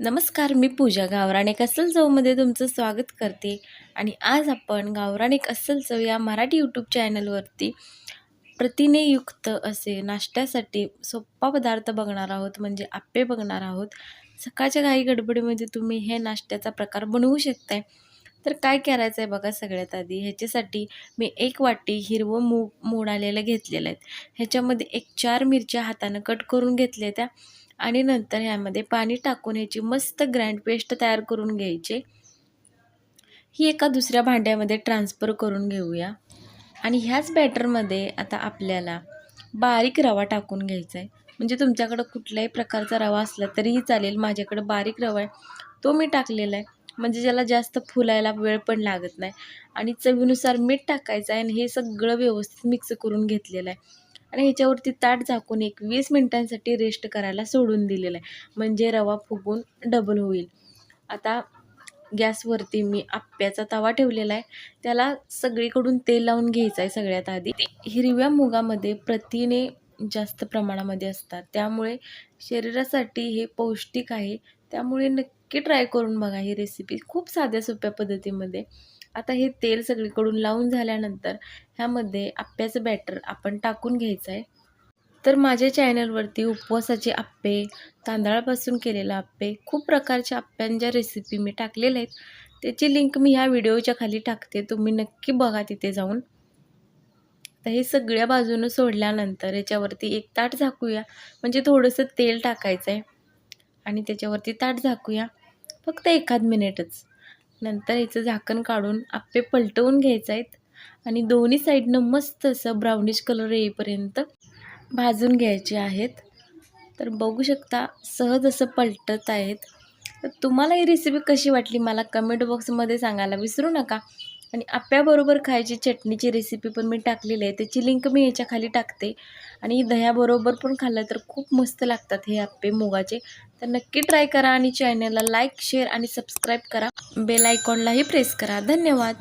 नमस्कार मी पूजा गावराणेक एक अस्सल चवमध्ये तुमचं स्वागत करते. आणि आज आपण गावराणेक एक अस्सल चव या मराठी यूट्यूब चॅनलवरती प्रथिनेयुक्त असे नाश्त्यासाठी सोप्पा पदार्थ बघणार आहोत म्हणजे आप्पे बघणार आहोत. सकाळच्या घाई गडबडीमध्ये तुम्ही हे नाश्त्याचा प्रकार बनवू शकताय. तर काय करायचं आहे बघा सगळ्यात आधी? ह्याच्यासाठी मी एक वाटी हिरवं मूग मोडालेलं घेतलेलं आहे. ह्याच्यामध्ये एक चार मिरच्या हातानं कट करून घेतल्या त्या आणि नंतर ह्यामध्ये पाणी टाकून ह्याची मस्त ग्रँड पेस्ट तयार करून घ्यायची. ही एका दुसऱ्या भांड्यामध्ये ट्रान्सफर करून घेऊया. आणि ह्याच बॅटरमध्ये आता आपल्याला बारीक रवा टाकून घ्यायचा आहे. म्हणजे तुमच्याकडं कुठल्याही प्रकारचा रवा असला तरीही चालेल. माझ्याकडं बारीक रवा आहे. तो मी टाकलेला आहे. म्हणजे ज्याला जास्त फुलायला वेळ पण लागत नाही. आणि चवीनुसार मीठ टाकायचं आहे आणि हे सगळं व्यवस्थित मिक्स करून घेतलेलं आहे. आणि ह्याच्यावरती ताट झाकून एक वीस मिनटांसाठी रेस्ट करायला सोडून दिलेलं आहे. म्हणजे रवा फुगून डबल होईल. आता गॅसवरती मी आप्याचा तवा ठेवलेला आहे. त्याला सगळीकडून तेल लावून घ्यायचं आहे सगळ्यात आधी. हिरव्या मुगामध्ये प्रथिने जास्त प्रमाणामध्ये असतात. त्यामुळे शरीरासाठी हे पौष्टिक आहे. त्यामुळे नक्की ट्राय करून बघा ही रेसिपी खूप साध्या सोप्या पद्धतीमध्ये. आता हे तेल सगळीकडून लावून झाल्यानंतर ह्यामध्ये आप्प्याचं बॅटर आपण टाकून घ्यायचं आहे तर माझ्या चॅनलवरती उपवासाचे आप्पे तांदळापासून केलेले आप्पे खूप प्रकारच्या आप्प्यांच्या रेसिपी मी टाकलेल्या आहेत. त्याची लिंक मी ह्या व्हिडिओच्या खाली टाकते. तुम्ही नक्की बघा तिथे जाऊन. तर हे सगळ्या बाजूनं सोडल्यानंतर याच्यावरती एक ताट झाकूया. म्हणजे थोडंसं तेल टाकायचं आहे आणि त्याच्यावरती ताट झाकूया. फक्त एखाद मिनिटच. नंतर याचं झाकण काढून आप्पे पलटवून घ्यायचं आहेत आणि दोन्ही साईडनं मस्त असं ब्राउनिश कलर येईपर्यंत भाजून घ्यायचे आहेत. तर बघू शकता सहज असं पलटत आहेत. तर तुम्हाला ही रेसिपी कशी वाटली? मला कमेंट बॉक्समध्ये सांगायला विसरू नका. आणि आप्याबरोबर खायची चटणीची रेसिपी पण मी टाकलेली आहे. त्याची लिंक मी याच्या खाली टाकते. आणि दह्याबरोबर पण खाल्लं तर खूप मस्त लागतात हे आप्पे मुगाचे. तर नक्की ट्राय करा आणि चॅनलला लाईक शेअर आणि सबस्क्राईब करा. बेल आयकॉनलाही प्रेस करा. धन्यवाद.